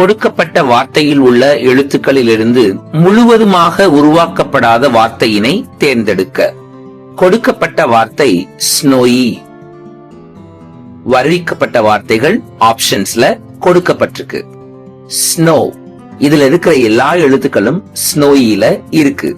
கொடுக்கப்பட்ட வார்த்தையில் உள்ள எழுத்துக்களிலிருந்து முழுவதுமாக உருவாக்கப்படாத வார்த்தையினை தேர்ந்தெடுக்க. கொடுக்கப்பட்ட வார்த்தை ஸ்னோயி வருவிக்கப்பட்ட வார்த்தைகள் ஆப்ஷன்ஸ்ல கொடுக்கப்பட்டிருக்கு. ஸ்னோ இதுல இருக்கிற எல்லா எழுத்துக்களும் ஸ்னோயில இருக்கு.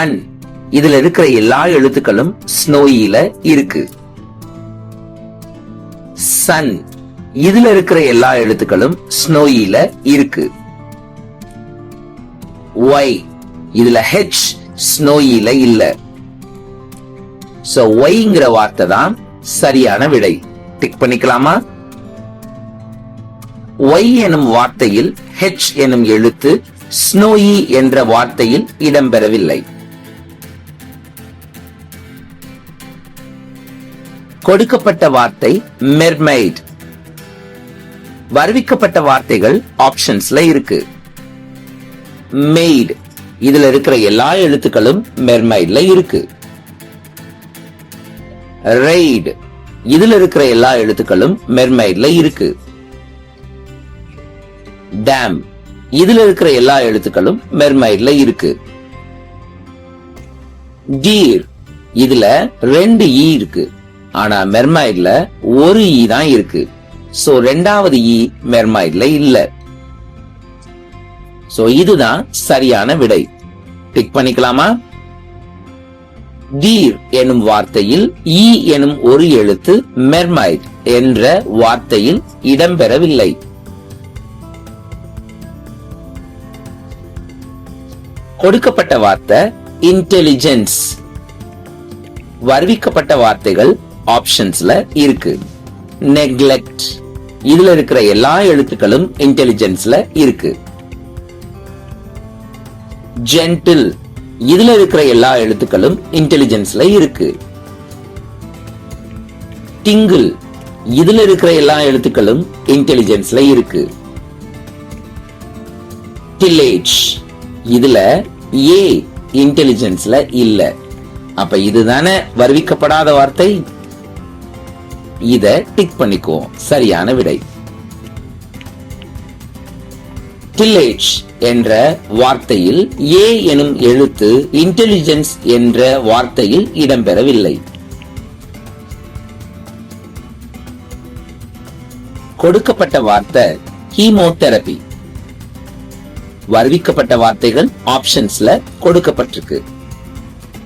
ஒன் இதுல இருக்கிற எல்லா எழுத்துக்களும் ஸ்னோயில இருக்கு. சன் இதுல இருக்கிற எல்லா எழுத்துக்களும் ஸ்னோயில இருக்கு. ஒய் இதுல ஹெச் ஸ்னோயில இல்ல. சோ ஒய்ங்கிற வார்த்தை தான் சரியான விடை. டிக் பண்ணிக்கலாமா? ஒய் எனும் வார்த்தையில் ஹெச் எனும் எழுத்து ஸ்னோயி என்ற வார்த்தையில் இடம்பெறவில்லை. கொடுக்கப்பட்ட வார்த்தை மெர்மைட் வருவிக்கப்பட்ட வார்த்தைகள் ஆப்ஷன்ஸ்ல இருக்கு. மெய்ட் இதுல இருக்கிற எல்லா எழுத்துக்களும் மெர்மைட்ல இருக்கு. ரெய்டு இதுல இருக்கிற எல்லா எழுத்துக்களும் மெர்மைட்ல இருக்கு. டேம் இதுல இருக்கிற எல்லா எழுத்துக்களும் மெர்மைட்ல இருக்கு. டீர் இதுல ரெண்டு ஈ இருக்கு. ஆனா மெர்மைட்ல ஒரு ஈ தான் இருக்கு. சோ ரெண்டாவது e இ மெர்மைட்ல இல்ல. சோ இதுதான் சரியான விடை. டிக் பண்ணிக்கலாமா? தீர் எனும் வார்த்தையில் இ எனும் ஒரு எழுத்து மெர்மைட் என்ற வார்த்தையில் இடம்பெறவில்லை. கொடுக்கப்பட்ட வார்த்தை இன்டெலிஜென்ஸ் வருவிக்கப்பட்ட வார்த்தைகள் ஆப்ஷன்ஸ்ல இருக்கு. நெக்லெக்ட் இதுல இருக்கிற எல்லா எழுத்துக்களும் இன்டெலிஜென்ஸ்ல இருக்கு. ஜென்டில் இதுல இருக்கிற எல்லா எழுத்துக்களும் இன்டெலிஜென்ஸ்ல இருக்கு. டிங்கிள் இதுல இருக்கிற எல்லா எழுத்துக்களும் இன்டெலிஜென்ஸ்ல இருக்கு. டில்லேஜ் இதுல ஏ இன்டெலிஜென்ஸ்ல இல்ல. அப்ப இதுதானே வருவிக்கப்படாத வார்த்தை? இத டிக் பண்ணிக்குவோம் சரியான விடை. டில்லேஜ் என்ற வார்த்தையில் ஏ எனும் எழுத்து இன்டெலிஜென்ஸ் என்ற வார்த்தையில் இடம்பெறவில்லை. கொடுக்கப்பட்ட வார்த்தை ஹீமோதெரபி வருவிக்கப்பட்ட வார்த்தைகள் ஆப்ஷன்ஸ்ல கொடுக்கப்பட்டிருக்கு.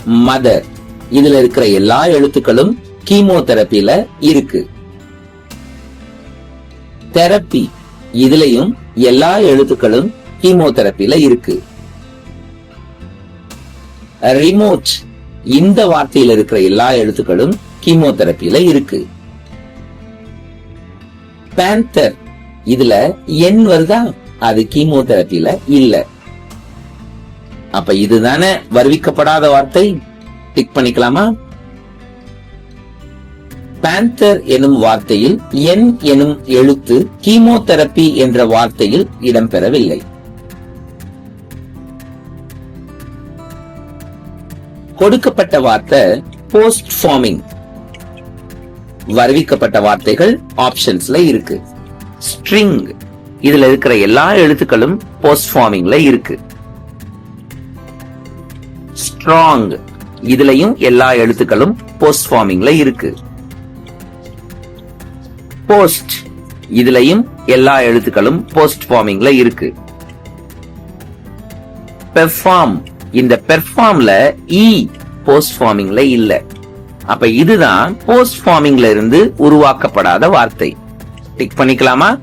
மதர் இதுல இருக்கிற எல்லா எழுத்துக்களும் கீமோதெரபில இருக்கு. தெரப்பி. இதுலயும் எல்லா எழுத்துக்களும் கீமோதெரபில இருக்கு. ரிமோட். இந்த வார்த்தையில இருக்கிற எல்லா எழுத்துக்களும் கீமோதெரபில இருக்கு. பேந்தர். இதுல என் வருதா? அது கீமோதெரபில இல்ல. அப்ப இதுதானே வருவிக்கப்படாத வார்த்தை? டிக் பண்ணிக்கலாமா? பேந்தர் எனும் வார்த்தையில் என் எனும் எழுத்து கீமோதெரபி என்ற வார்த்தையில் இடம்பெறவில்லை. கொடுக்கப்பட்ட வார்த்தை போஸ்ட் ஃபார்மிங் வருவிக்கப்பட்ட வார்த்தைகள் ஆப்ஷன்ஸ்ல இருக்கு. ஸ்ட்ரிங் இதுல இருக்கிற எல்லா எழுத்துக்களும் போஸ்ட் ஃபார்மிங்ல இருக்கு. ஸ்ட்ராங் இதுலயும் எல்லா எழுத்துக்களும் போஸ்ட் ஃபார்மிங்ல இருக்கு. போஸ்ட் இதுலயும் எல்லா எழுத்துக்களும் போஸ்ட் ஃபார்மிங்ல இருக்கு. பெர்ஃபார்ம் இந்த பெர்ஃபார்ம்ல இ போஸ்ட் ஃபார்மிங்ல இல்ல. அப்ப இதுதான் போஸ்ட் ஃபார்மிங்ல இருந்து உருவாக்கப்படாத வார்த்தை. டிக் பண்ணிக்கலாமா?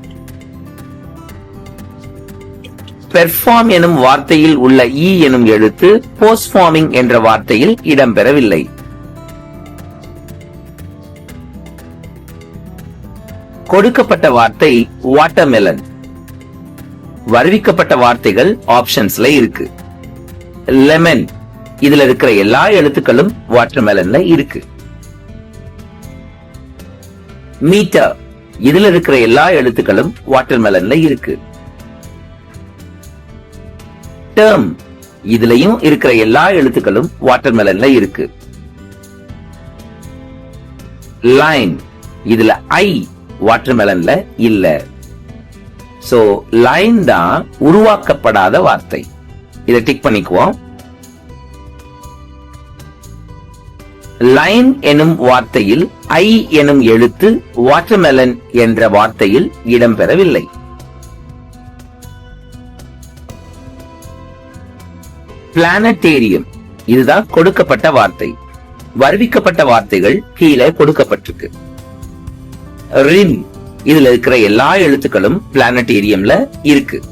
பெர்ஃபார்ம் எனும் வார்த்தையில் உள்ள இ எனும் எழுத்து போஸ்ட் ஃபார்மிங் என்ற வார்த்தையில் இடம்பெறவில்லை. கொடுக்கப்பட்ட வார்த்தை வாட்டர்மெலன் வருவிக்கப்பட்ட வார்த்தைகள் ஆப்ஷன்ஸ்ல இருக்கு. லெமன் இதுல இருக்கிற எல்லா எழுத்துக்களும் வாட்டர்மெலன்ல இருக்கு. மீட்டர் இதுல இருக்கிற எல்லா எழுத்துக்களும் வாட்டர்மெலன்ல இருக்கு. டேர்ம் இதுலயும் இருக்கிற எல்லா எழுத்துக்களும் வாட்டர்மெலன்ல இருக்கு. லைன் இதுல ஐ வாட்டர்மெலன்ல இல்ல. சோ லைன் தான் உருவாக்கப்படாத வார்த்தை. இதை டிக் பண்ணிக்குவோம். லைன் எனும் வார்த்தையில் ஐ எனும் எழுத்து வாட்டர்மெலன் என்ற வார்த்தையில் இடம்பெறவில்லை பிளானட்டேரியம் இதுதான் கொடுக்கப்பட்ட வார்த்தை. வருவிக்கப்பட்ட வார்த்தைகள் கீழே கொடுக்கப்பட்டிருக்கு. ரின் இதுல இருக்கிற எல்லா எழுத்துக்களும் பிளானட்டேரியம்ல இருக்கு.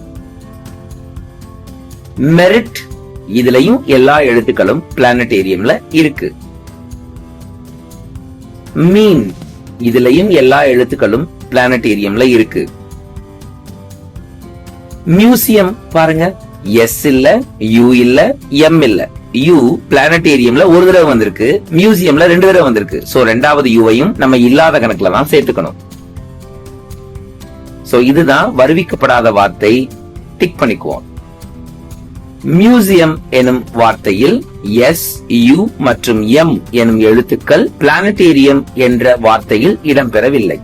மெரிட் இதுலயும் எல்லா எழுத்துக்களும் பிளானட்டேரியம்ல இருக்கு. மீன் இதுலயும் எல்லா எழுத்துக்களும் பிளானட்டேரியம்ல இருக்கு. மியூசியம் பாருங்க. எஸ் இல்ல யூ இல்ல எம் இல்ல. யூ பிளானட்டேரியம்ல ஒரு தடவை வந்திருக்கு மியூசியம்ல ரெண்டு தடவை வந்திருக்கு. சோ ரெண்டாவது யூவையும் நம்ம இல்லாத கணக்குல தான் சேர்த்துக்கணும். சோ இதுதான் வருவிக்கப்படாத வார்த்தை. டிக் பண்ணிக்குவோம். மியூசியம் எனும் வார்த்தையில் எஸ் யு மற்றும் எம் எனும் எழுத்துக்கள் பிளானட்டேரியம் என்ற வார்த்தையில் இடம்பெறவில்லை.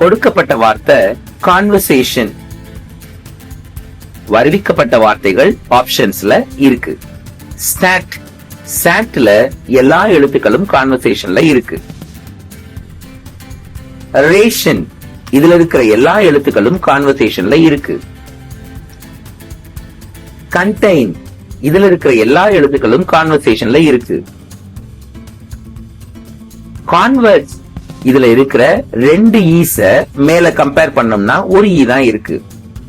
கொடுக்கப்பட்ட வார்த்தை கான்வர்சேஷன் வருவிக்கப்பட்ட வார்த்தைகள் ஆப்ஷன்ஸ்ல இருக்கு. ஸ்டாட் சாட்ல எல்லா எழுத்துக்களும் கான்வர்சேஷன்ல இருக்கு. ரேஷன் இதுல இருக்கிற எல்லா எழுத்துக்களும் கான்வர்சேஷன்ல இருக்கு. கண்டெய்ன் இதுல இருக்கிற எல்லா எழுத்துக்களும் கான்வர்சேஷன்ல இருக்கு. கான்வர்ஸ் இதுல இருக்கிற ரெண்டு e ஈஸ மேல கம்பேர் பண்ணோம்னா ஒரு ஈ தான் இருக்கு.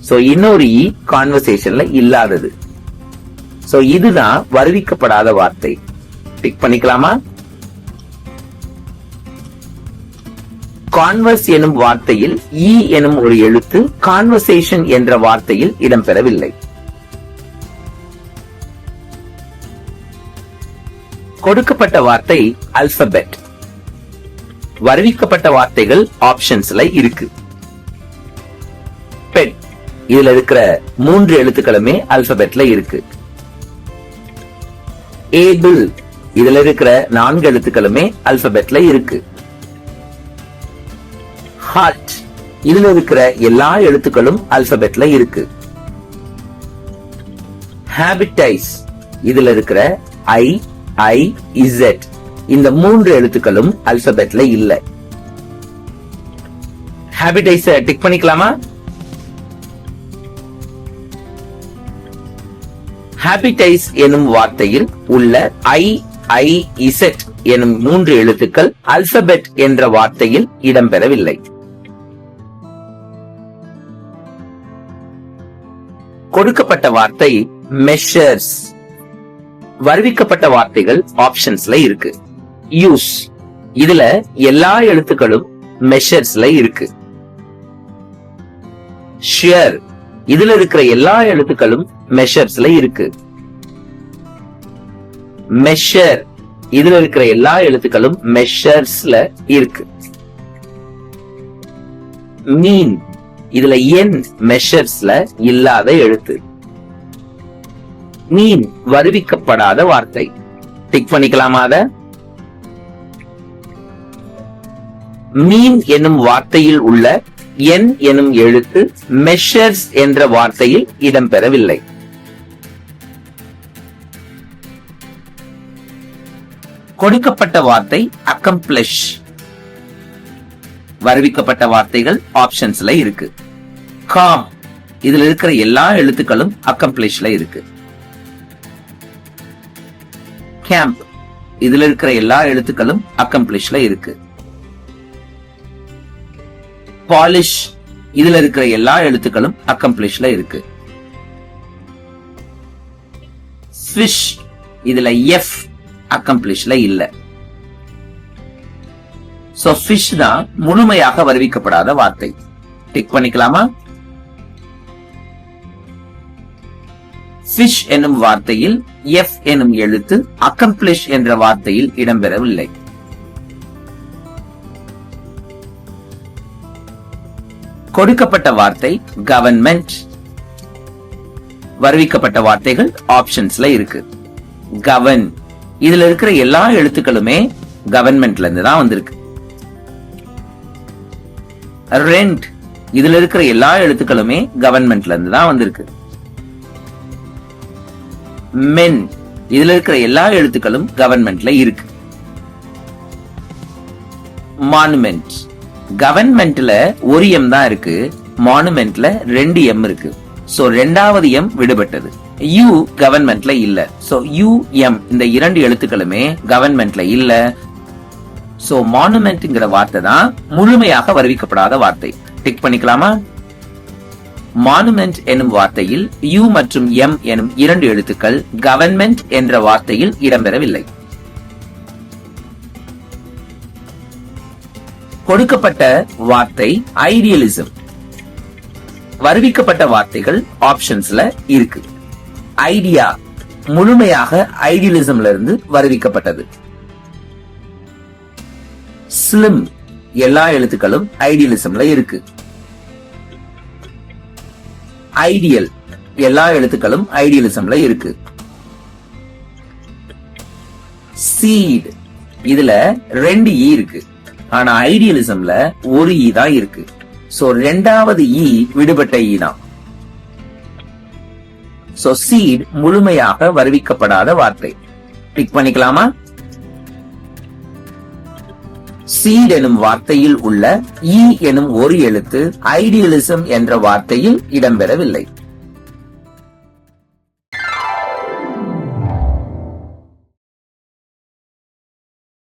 சோ இன்னொரு e ஈ கான்வர்சேஷன்ல இல்லாதது. சோ இதுதான் வருவிக்கப்படாத வார்த்தை. டிக் பண்ணிக்கலாமா? கான்வர்ஸ் எனும் வார்த்தையில் ஈ எனும் ஒரு எழுத்து கான்வர்சேஷன் என்ற வார்த்தையில் இடம்பெறவில்லை. கொடுக்கப்பட்ட வார்த்தை அல்பபெட் வருவிக்கப்பட்ட வார்த்தைகள் ஆப்ஷன்ஸ்ல இருக்கு. பெட் இதுல இருக்கிற மூன்று எழுத்துக்களுமே அல்பபெட்ல இருக்கு. ஏபிள் இதுல இருக்கிற நான்கு எழுத்துக்களுமே அல்பபெட்ல இருக்கு. ஹார்ட் இதுல இருக்கிற எல்லா எழுத்துக்களும் அல்பபெட்ல இருக்கு. ஹேபிடைஸ் இதுல இருக்கிற ஐ ஐ இசட் இந்த மூன்று எழுத்துக்களும் அல்பபெட்ல இல்ல. ஹேபிடைஸ டிக் பண்ணிக்கலாமா? ஹேபிடைஸ் எனும் வார்த்தையில் உள்ள ஐ ஐ இசட் எனும் மூன்று எழுத்துக்கள் அல்பபெட் என்ற வார்த்தையில் இடம்பெறவில்லை. கொடுக்கப்பட்ட வார்த்தை மெஷர்ஸ் வருவிக்கப்பட்ட வார்த்தைகள் ஆப்ஷன்ஸ்ல இருக்கு. யூஸ் இதுல எல்லா எழுத்துக்களும் மெஷர்ஸ்ல இருக்கு. ஷியர் இதுல இருக்கிற எல்லா எழுத்துக்களும் மெஷர்ஸ்ல இருக்கு. மெஷர் இதுல இருக்கிற எல்லா எழுத்துக்களும் மெஷர்ஸ்ல இருக்கு. மீன் இதுல என் மெஷர்ஸ்ல இல்லாத எழுத்து. மீன் வருவிக்கப்படாத வார்த்தை. டிக் பண்ணிக்கலாமா அத? மீன் எனும் வார்த்தையில் உள்ள என் எனும் எழுத்து மெஷர்ஸ் என்ற வார்த்தையில் இடம்பெறவில்லை. கொடுக்கப்பட்ட வார்த்தை அக்கம்ப்ளிஷ் வருவிக்கப்பட்ட வார்த்தைகள் ஆப்ஷன்ஸ்ல இருக்கு. காம் இதுல இருக்கிற எல்லா எழுத்துக்களும் அக்கம்ப்ளிஷ்ல இருக்கு. கேம்ப் இதுல இருக்கிற எல்லா எழுத்துக்களும் அக்கம்ப்ளிஷ்ல இருக்கு. பாலிஷ் இதுல இருக்கிற எல்லா எழுத்துக்களும் அக்கம்ப்ளிஷ்ல இருக்கு. ஸ்விஷ் இதுல எஃப் அக்கம்ப்ளிஷ்ல இல்ல. சோ ஃபிஷ் தான் முழுமையாக வருவிக்கப்படாத வார்த்தை. டிக் பண்ணிக்கலாமா? ஃபிஷ் என்னும் வார்த்தையில் எஃப் என்னும் எழுத்து அக்கம்ப்ளிஷ் என்ற வார்த்தையில் இடம்பெறவில்லை. கொடுக்கப்பட்ட வார்த்தை கவர்மெண்ட் வருவிக்கப்பட்ட வார்த்தைகள் ஆப்ஷன்ஸ்ல இருக்கு. கவர்ன் இதுல இருக்கிற எல்லா எழுத்துக்களுமே கவர்மெண்ட்ல இருந்து தான் வந்திருக்கு. ரெண்ட் இதுல இருக்கிற எல்லா எழுத்துக்களுமே கவர்மெண்ட்ல இருந்து தான் வந்திருக்கு. மென் இதுல இருக்கிற எல்லா எழுத்துக்களும் கவர்மெண்ட்ல இருக்கு. மானுமெண்ட் கவர்மெண்ட்ல ஒரு எம் தான் இருக்கு மானுமெண்ட்ல ரெண்டு எம் இருக்கு. சோ ரெண்டாவது எம் விடுபட்டது. யூ கவர்மெண்ட்ல இல்ல. சோ யூ எம் இந்த இரண்டு எழுத்துக்களுமே கவர்மெண்ட்ல இல்ல. சோ மானுமெண்ட்ங்கிற வார்த்தை தான் முழுமையாக வருவிக்கப்படாத வார்த்தை. டிக் பண்ணிக்கலாமா? மானுமெண்ட் எனும் வார்த்தையில் யூ மற்றும் எம் எனும் இரண்டு எழுத்துக்கள் கவர்மெண்ட் என்ற வார்த்தையில் இடம்பெறவில்லை. கொடுக்கப்பட்ட வார்த்தை ஐடியலிசம் வருவிக்கப்பட்ட வார்த்தைகள் ஆப்ஷன்ஸ்ல இருக்கு. ஐடியா முழுமையாக ஐடியலிசம்ல இருந்து வருவிக்கப்பட்டது. ஸ்லிம் எல்லா எழுத்துக்களும் ஐடியலிசம்ல இருக்கு. ஐடியல் எல்லா எழுத்துக்களும் ஐடியலிசம்ல இருக்கு. சீட் இதுல ரெண்டு ஈ இருக்கு. ஆனா ஐடியலிசம்ல ஒரு ஈ தான் இருக்கு. சோ ரெண்டாவது ஈ விடுபட்ட ஈ தான். சோ சீட் முழுமையாக வருவிக்கப்படாத வார்த்தை. பிக் பண்ணிக்கலாமா? சீட் எனும் வார்த்தையில் உள்ள ஈ எனும் ஒரு எழுத்து ஐடியலிசம் என்ற வார்த்தையில் இடம்பெறவில்லை.